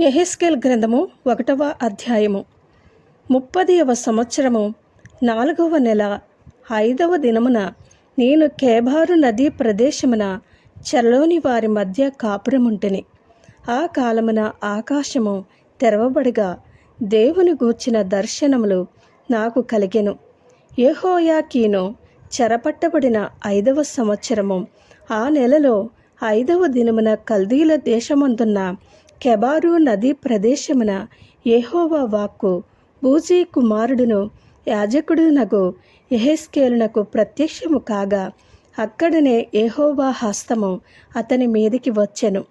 ఎహెస్కెల్ గ్రంథము ఒకటవ అధ్యాయము. ముప్పదియవ సంవత్సరము నాలుగవ నెల ఐదవ దినమున నేను కేబారు నదీ ప్రదేశమున చెరలోని వారి మధ్య కాపురముంటిని. ఆ కాలమున ఆకాశము తెరవబడగా దేవుని గూర్చిన దర్శనములు నాకు కలిగెను. యెహోయాకీను చెరపట్టబడిన ఐదవ సంవత్సరము ఆ నెలలో ఐదవ దినమున కల్దీల దేశమందున్న కెబారు నదీ ప్రదేశమున యెహోవా వాక్కు బూజీ కుమారుడును యాజకుడునకు ఎహెస్కేలునకు ప్రత్యక్షము కాగా అక్కడనే ఏహోవా హస్తము అతని మీదికి వచ్చెను.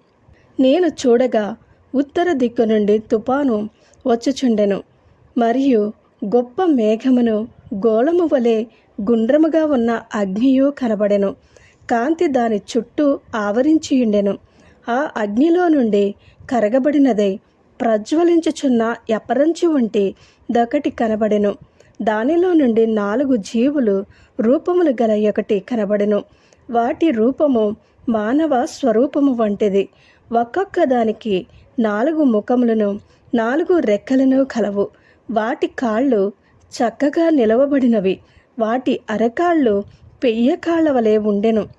నేను చూడగా ఉత్తర దిక్కు నుండి తుపాను వచ్చుచుండెను. మరియు గొప్ప మేఘమును గోళము వలె గుండ్రముగా ఉన్న అగ్నియు కనబడెను. కాంతి దాని చుట్టూ ఆవరించియుండెను. ఆ అగ్నిలో నుండి కరగబడినదై ప్రజ్వలించుచున్న ఎపరంచి వంటి దొకటి కనబడెను. దానిలో నుండి నాలుగు జీవులు రూపములు గల ఒకటి కనబడెను. వాటి రూపము మానవ స్వరూపము వంటిది. ఒక్కొక్క దానికి నాలుగు ముఖములను నాలుగు రెక్కలను కలవు. వాటి కాళ్ళు చక్కగా నిలవబడినవి. వాటి అరకాళ్ళు పెయ్య కాళ్ళ వలె ఉండెను.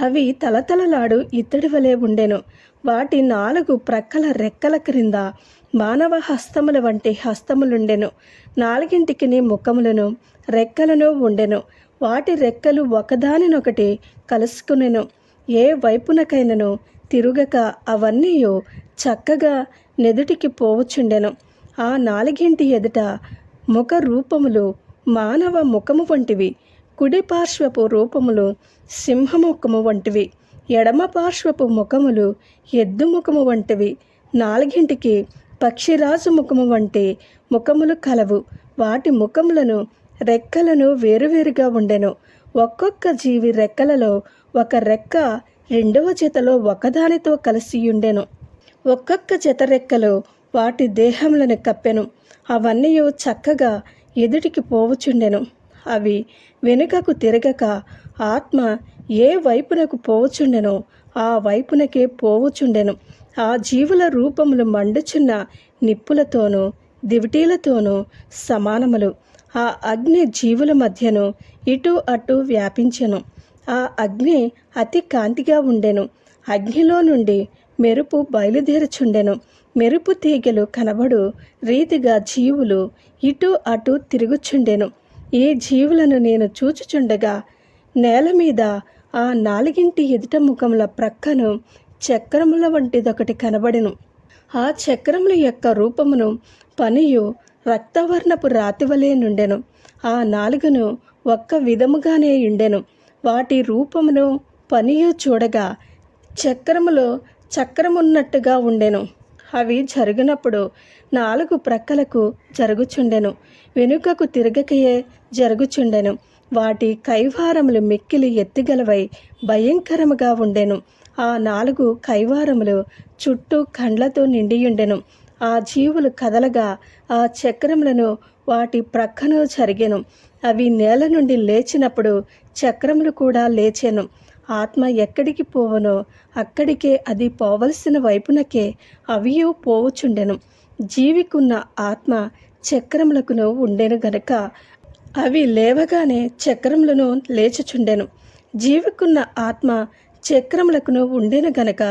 అవి తలతలలాడు ఇత్తడి వలె ఉండెను. వాటి నాలుగు ప్రక్కల రెక్కల క్రింద మానవ హస్తముల వంటి హస్తములుండెను. నాలుగింటికిని ముఖములను రెక్కలను ఉండెను. వాటి రెక్కలు ఒకదానినొకటి కలుసుకునెను. ఏ వైపునకైనను తిరుగక అవన్నీ చక్కగా నెదుటికి పోవచుండెను. ఆ నాలుగింటి ఎదుట ముఖ రూపములు మానవ ముఖము వంటివి. కుడి పార్శ్వపు రూపములు సింహముఖము వంటివి ఎడమ పార్శ్వపు ముఖములు ఎద్దు ముఖము వంటివి నాలుగింటికి పక్షిరాజు ముఖము వంటి ముఖములు కలవు. వాటి ముఖములను రెక్కలను వేరువేరుగా ఉండెను. ఒక్కొక్క జీవి రెక్కలలో ఒక రెక్క రెండవ జతలో ఒకదానితో కలిసి ఉండెను. ఒక్కొక్క జత రెక్కలు వాటి దేహములను కప్పెను. అవన్నీ చక్కగా ఎదుటికి పోవుచుండెను. అవి వెనుకకు తిరగక ఆత్మ ఏ వైపునకు పోవచుండెనో ఆ వైపునకే పోవచుండెను. ఆ జీవుల రూపములు మండుచున్న నిప్పులతోనూ దివిటీలతోనూ సమానములు. ఆ అగ్ని జీవుల మధ్యను ఇటు అటు వ్యాపించెను. ఆ అగ్ని అతి కాంతిగా ఉండెను. అగ్నిలో నుండి మెరుపు బయలుదేరుచుండెను. మెరుపు తీగలు కనబడు రీతిగా జీవులు ఇటు అటు తిరుగుచుండెను. ఈ జీవులను నేను చూచుచుండగా నేల మీద ఆ నాలుగింటి ఎదుట ముఖముల ప్రక్కను చక్రముల వంటిదొకటి కనబడెను. ఆ చక్రముల యొక్క రూపమును పనియు రక్తవర్ణపు రాతివలే నుండెను. ఆ నాలుగును ఒక్క విధముగానే ఉండెను వాటి రూపమును పనియు చూడగా చక్రములో చక్రమున్నట్టుగా ఉండెను. అవి జరిగినప్పుడు నాలుగు ప్రక్కలకు జరుగుచుండెను. వెనుకకు తిరగకయే జరుగుచుండెను. వాటి కైవారములు మిక్కిలి ఎత్తిగలవై భయంకరముగా ఉండెను. ఆ నాలుగు కైవారములు చుట్టూ కండ్లతో నిండియుండెను. ఆ జీవులు కదలగా ఆ చక్రములను వాటి ప్రక్కను జరిగెను. అవి నేల నుండి లేచినప్పుడు చక్రములు కూడా లేచెను. ఆత్మ ఎక్కడికి పోవనో అక్కడికే అది పోవలసిన వైపునకే అవియు పోవచుండెను. జీవికున్న ఆత్మ చక్రములకును ఉండెను గనక అవి లేవగానే చక్రములను లేచుచుండెను. జీవికున్న ఆత్మ చక్రములకును ఉండెను గనక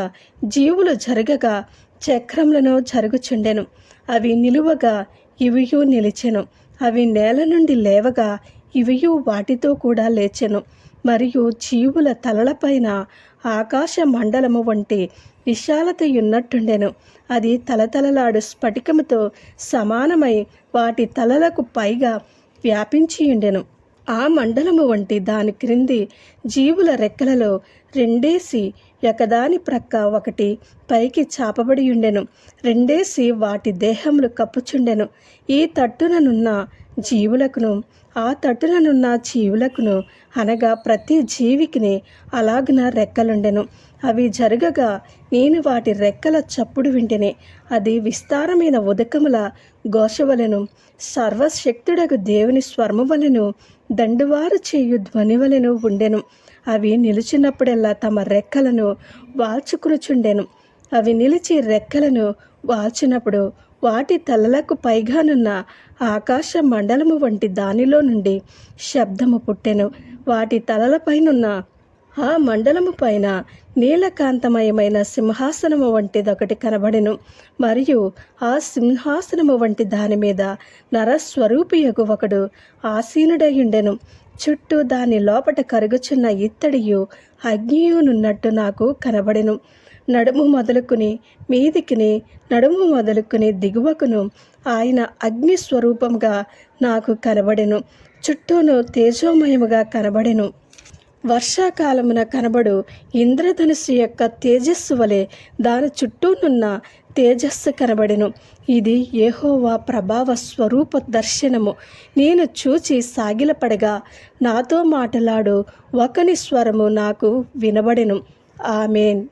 జీవులు జరగగా చక్రములను జరుగుచుండెను. అవి నిలువగా ఇవియు నిలిచెను. అవి నేల నుండి లేవగా ఇవియు వాటితో కూడా లేచెను. మరియు జీవుల తలలపైన ఆకాశ మండలము వంటి విశాలత ఉన్నట్టుండెను అది తలతలలాడు స్ఫటికముతో సమానమై వాటి తలలకు పైగా వ్యాపించియుండెను. ఆ మండలము వంటి దాని క్రింది జీవుల రెక్కలలో రెండేసి ఒకదాని ప్రక్క ఒకటి పైకి చాపబడి ఉండెను రెండేసి వాటి దేహములు కప్పుచుండెను. ఈ తట్టుననున్న జీవులకును ఆ తట్టులనున్న జీవులకును అనగా ప్రతి జీవికిని అలాగిన రెక్కలుండెను. అవి జరగగా నేను వాటి రెక్కల చప్పుడు వింటిని. అది విస్తారమైన ఉదకముల ఘోషవలను. సర్వశక్తుడకు దేవుని స్వర్మవలను దండువారు చేయు ధ్వనివలను ఉండెను. అవి నిలిచినప్పుడెల్లా తమ రెక్కలను వాల్చుకునుచుండెను. అవి నిలిచి రెక్కలను వాల్చినప్పుడు వాటి తలలకు పైగానున్న ఆకాశ మండలము వంటి దానిలో నుండి శబ్దము పుట్టెను. వాటి తలలపైనున్న ఆ మండలము పైన నీలకాంతమయమైన సింహాసనము వంటిదొకటి కనబడెను. మరియు ఆ సింహాసనము వంటి దాని మీద నరస్వరూపియగు ఒకడు ఆసీనుడయుండెను చుట్టూ దాని లోపట కరుగుచున్న ఇత్తడియు అగ్నియునున్నట్టు నాకు కనబడెను. నడుము మొదలుకుని మీదికిని నడుము మొదలుకుని దిగువకును ఆయన అగ్ని స్వరూపంగా నాకు కనబడెను. చుట్టూను తేజోమయముగా కనబడెను. వర్షాకాలమున కనబడు ఇంద్రధనుస్సు యొక్క తేజస్సు వలె దాని చుట్టూనున్న తేజస్సు కనబడెను. ఇది ఏహోవా ప్రభావ స్వరూప దర్శనము. నేను చూచి సాగిలపడగా నాతో మాటలాడు ఒకని స్వరము నాకు వినబడెను. ఆమెన్.